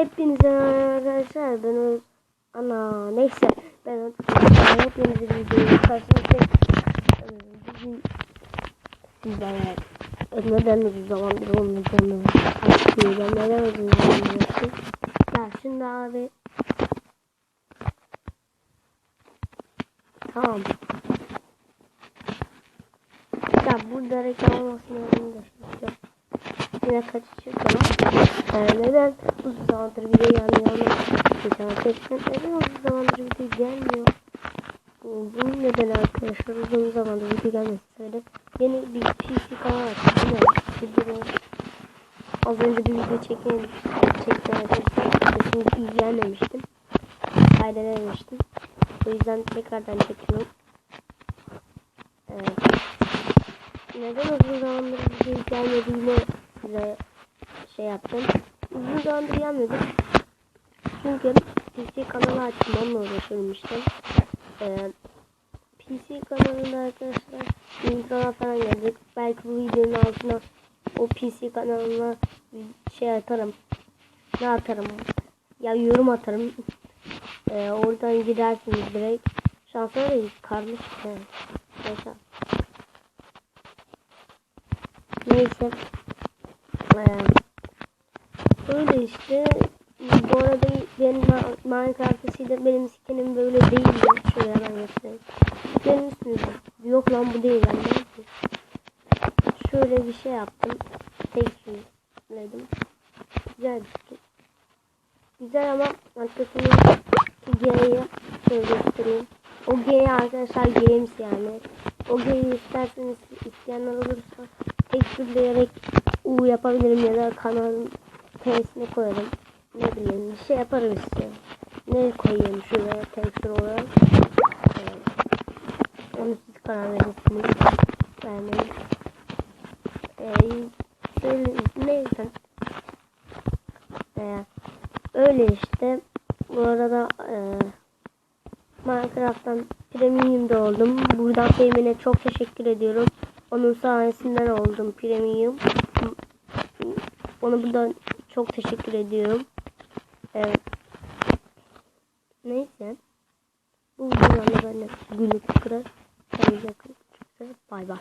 Hepinize arkadaşlar ben o ana neyse. Ben hepinize videoyu karşınızda bugün sizlerle neden uzun zamandır olmadığını açıklayacağım neden uzun zamandır ya şimdi abi tamam. Ya burada reklam olmasını önünde çalışacağım yine kaçacak ama ee, neden? Uzun zamandır video gelmiyor ama geçen neden uzun zamandır video gelmiyor? Bu- bunun neden arkadaşlar? Uzun zamandır video gelmesi yeni bir PC kanal açtım? Bildirim. Az önce bir video çekmeye çekmeye çünkü ilgilenmemiştim kaydedememiştim o yüzden tekrardan çekiyorum. Evet. Neden uzun zamandır video gelmediğini size şey yaptım. Uzun zamandır gelmedi. Çünkü PC kanalı onunla uğraşıyorum işte. Ee, PC kanalında arkadaşlar introna falan gelecek. Belki bu videonun altına o PC kanalına şey atarım. Ne atarım? Ya yorum atarım. Ee, oradan gidersiniz direkt. Şansına da karmış. Evet. Neyse. Neyse. Ee, öyle işte. Bu arada benim Ma- Minecraft sildim. Benim skinim böyle değildi. Şöyle hemen göstereyim. Görmüşsünüz. Yok lan bu değil. Yapayım? Şöyle bir şey yaptım. Tek yüzledim. Güzel bir skin. Güzel ama arkasındaki G'yi şöyle göstereyim. O G arkadaşlar games yani. O G'yi isterseniz isteyenler olursa tekstürleyerek U yapabilirim ya da kanalın T'sine koyarım. Ne bileyim bir şey yaparım işte. Ne koyayım şuraya tekstür olarak. Evet. Onu siz karar verirsiniz. Yani ee, neyse. Ee, öyle işte. Bu arada eee Minecraft'tan premium'da oldum. Buradan Feymen'e çok teşekkür ediyorum. Onun sayesinden oldum premium. Ona buradan çok teşekkür ediyorum. Evet. Neyse. Bu videolarla ben de günlük bakın. Bay bay.